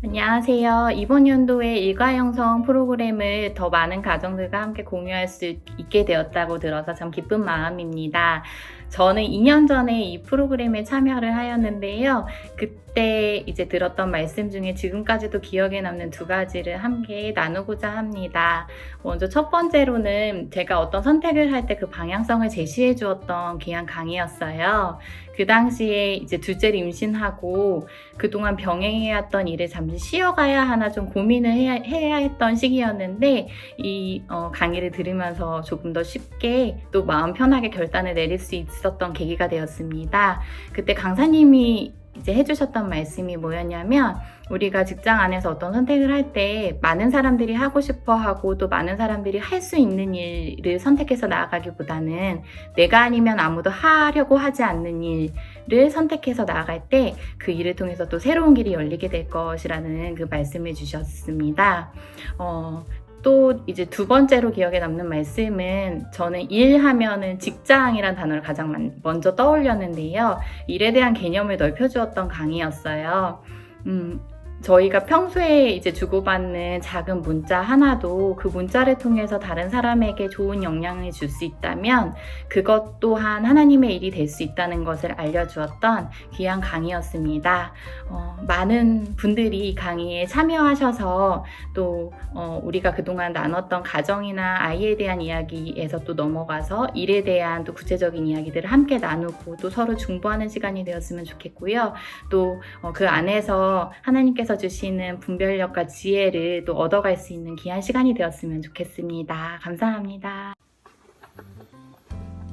안녕하세요. 이번 연도에 일과 형성 프로그램을 더 많은 가정들과 함께 공유할 수 있게 되었다고 들어서 참 기쁜 마음입니다. 저는 2년 전에 이 프로그램에 참여를 하였는데요. 그때 이제 들었던 말씀 중에 지금까지도 기억에 남는 두 가지를 함께 나누고자 합니다. 먼저 첫 번째로는 제가 어떤 선택을 할 때 그 방향성을 제시해 주었던 귀한 강의였어요. 그 당시에 이제 둘째를 임신하고 그동안 병행해왔던 일을 잠시 쉬어가야 하나 좀 고민을 해야, 해야 했던 시기였는데 이 어, 강의를 들으면서 조금 더 쉽게 또 마음 편하게 결단을 내릴 수 있 었던 계기가 되었습니다. 그때 강사님이 이제 해주셨던 말씀이 뭐였냐면 우리가 직장 안에서 어떤 선택을 할 때 많은 사람들이 하고 싶어 하고 또 많은 사람들이 할 수 있는 일을 선택해서 나아가기보다는 내가 아니면 아무도 하려고 하지 않는 일을 선택해서 나아갈 때 그 일을 통해서 또 새로운 길이 열리게 될 것이라는 그 말씀을 주셨습니다. 어, 또 이제 두 번째로 기억에 남는 말씀은 저는 일하면은 직장이란 단어를 가장 만- 먼저 떠올렸는데요. 일에 대한 개념을 넓혀주었던 강의였어요. 음, 저희가 평소에 이제 주고받는 작은 문자 하나도 그 문자를 통해서 다른 사람에게 좋은 영향을 줄 수 있다면 그것 또한 하나님의 일이 될 수 있다는 것을 알려주었던 귀한 강의였습니다. 어, 많은 분들이 이 강의에 참여하셔서 또 어, 우리가 그동안 나눴던 가정이나 아이에 대한 이야기에서 또 넘어가서 일에 대한 또 구체적인 이야기들을 함께 나누고 또 서로 중보하는 시간이 되었으면 좋겠고요. 또그 안에서 하나님께서 주시는 분별력과 지혜를 또 얻어갈 수 있는 귀한 시간이 되었으면 좋겠습니다. 감사합니다.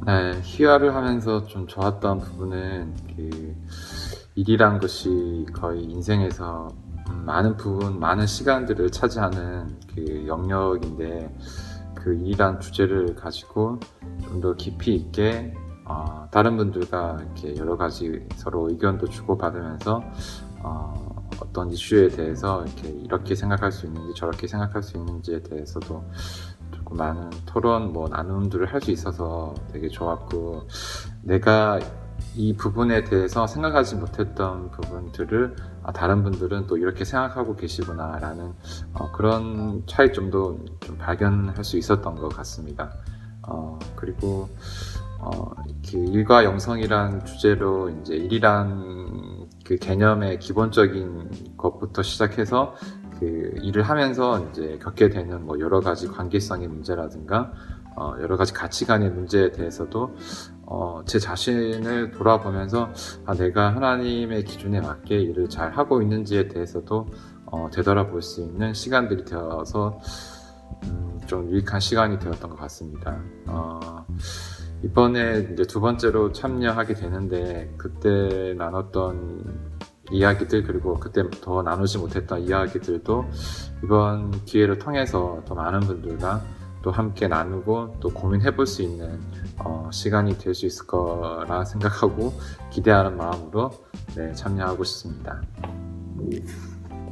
네, 희화를 하면서 좀 좋았던 부분은 그 일이란 것이 거의 인생에서 음, 많은 부분, 많은 시간들을 차지하는 그 영역인데 그 일이란 주제를 가지고 좀 더 깊이 있게 어, 다른 분들과 이렇게 여러 가지 서로 의견도 주고받으면서 어, 어떤 이슈에 대해서 이렇게 이렇게 생각할 수 있는지 저렇게 생각할 수 있는지에 대해서도 조금 많은 토론 뭐 나눔들을 할 수 있어서 되게 좋았고 내가 이 부분에 대해서 생각하지 못했던 부분들을 아, 다른 분들은 또 이렇게 생각하고 계시구나라는 어, 그런 차이점도 좀 발견할 수 있었던 것 같습니다. 어, 그리고 어, 그 일과 영성이란 주제로 이제 일이란 그 개념의 기본적인 것부터 시작해서 그 일을 하면서 이제 겪게 되는 뭐 여러 가지 관계성의 문제라든가 어, 여러 가지 가치관의 문제에 대해서도 어, 제 자신을 돌아보면서 아, 내가 하나님의 기준에 맞게 일을 잘 하고 있는지에 대해서도 어, 되돌아볼 수 있는 시간들이 되어서 음, 좀 유익한 시간이 되었던 것 같습니다. 어, 이번에 이제 두 번째로 참여하게 되는데 그때 나눴던 이야기들 그리고 그때 더 나누지 못했던 이야기들도 이번 기회를 통해서 더 많은 분들과 또 함께 나누고 또 고민해 볼 수 있는 어, 시간이 될 수 있을 거라 생각하고 기대하는 마음으로 네, 참여하고 싶습니다.